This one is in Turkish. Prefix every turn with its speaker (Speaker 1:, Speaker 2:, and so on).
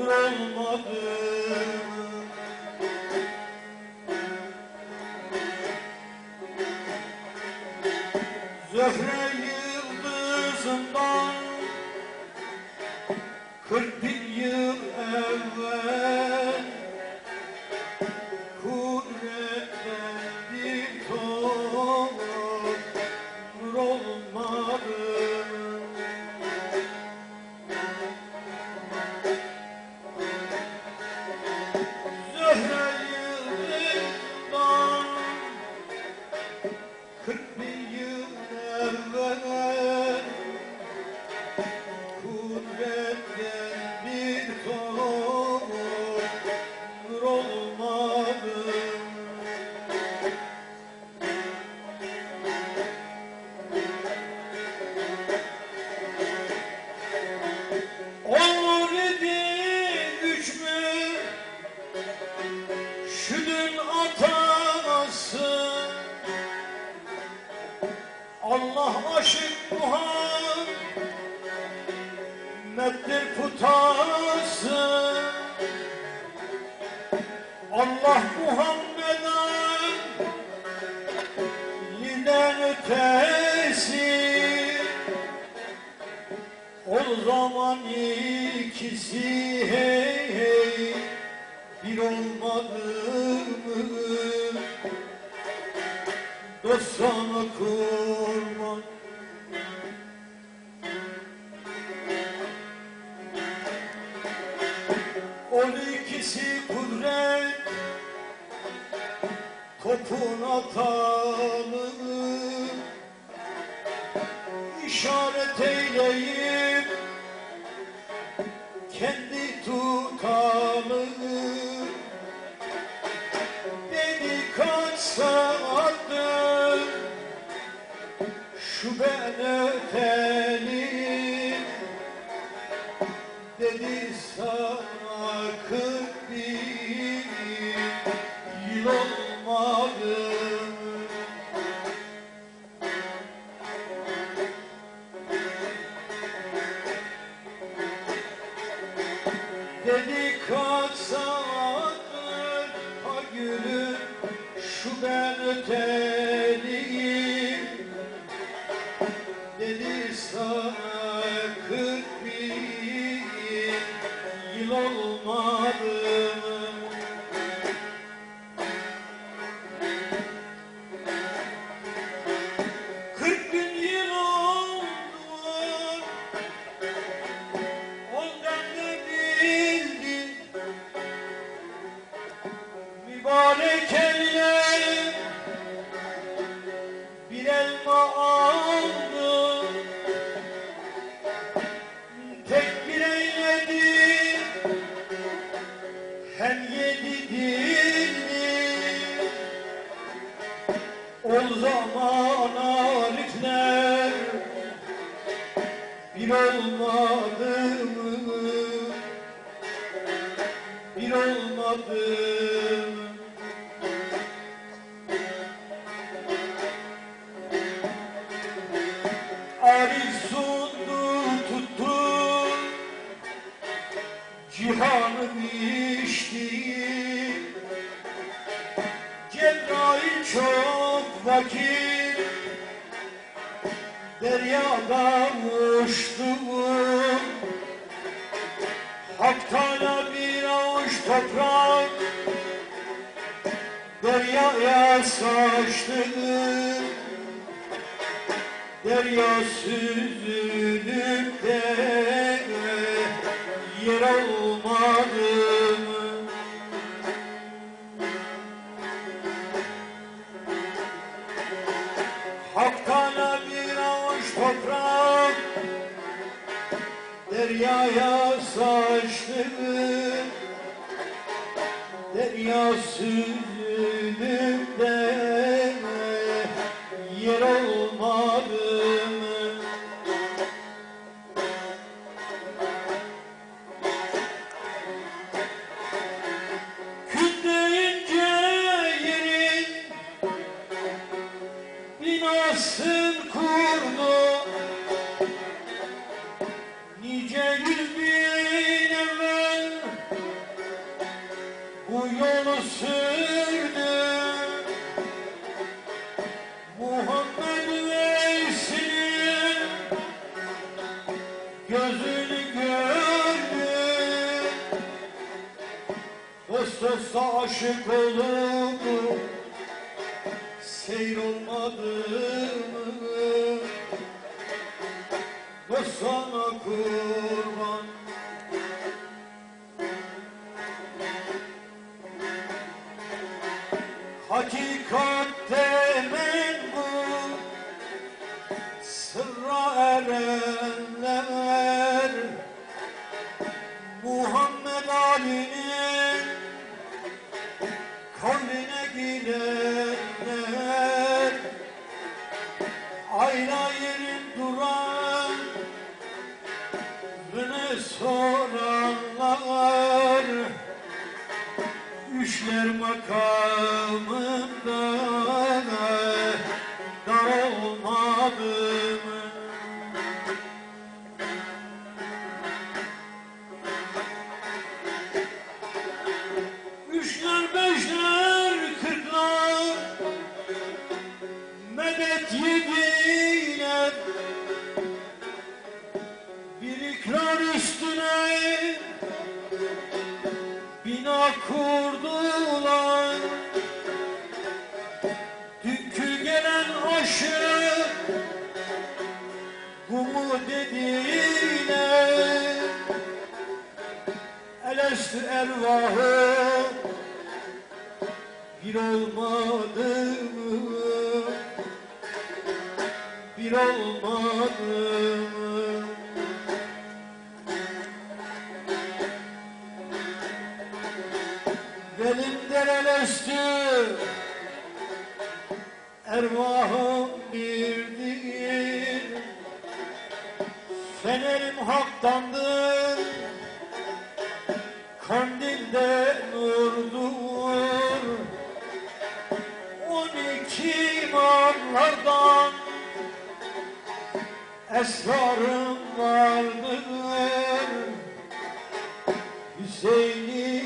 Speaker 1: Ibrahim. Liden ötesi. O zaman ikisi hey hey. Bir olmadı mı? Dost sana kurban. On ikisi kudret Topun atanı işaret eyleyip Kendi tutanı Dedi kaç saattir Şu ben ötelim Dedi kaç saattir ha gülüm şu ben öteliyim. Dedi sana kırk bir yıl olmadı Hem yedi dildi O zaman arifler bir olmadı mı? Bir olmadı? Cebrail çok vakit Deryada uçtu Hak Teala bir avuç toprak Deryaya saçtı. Derya süzülüp de yer olmadı Deryaya saçtı. Derya süzülüp gözünü gördüm Dost dosta aşık olup seyir olmadı mı? Dost sana kurban. Hakikat demen Muhammed Ali'nin Kavline girenler Ayna yerin duran Rene soranlar Üçler makamında Elestü ervahı Bir olmadı? Bir olmadı? Benim derelestü Ervahım birdir Fenerim haktandır esrarım vardır. Hüseyin'i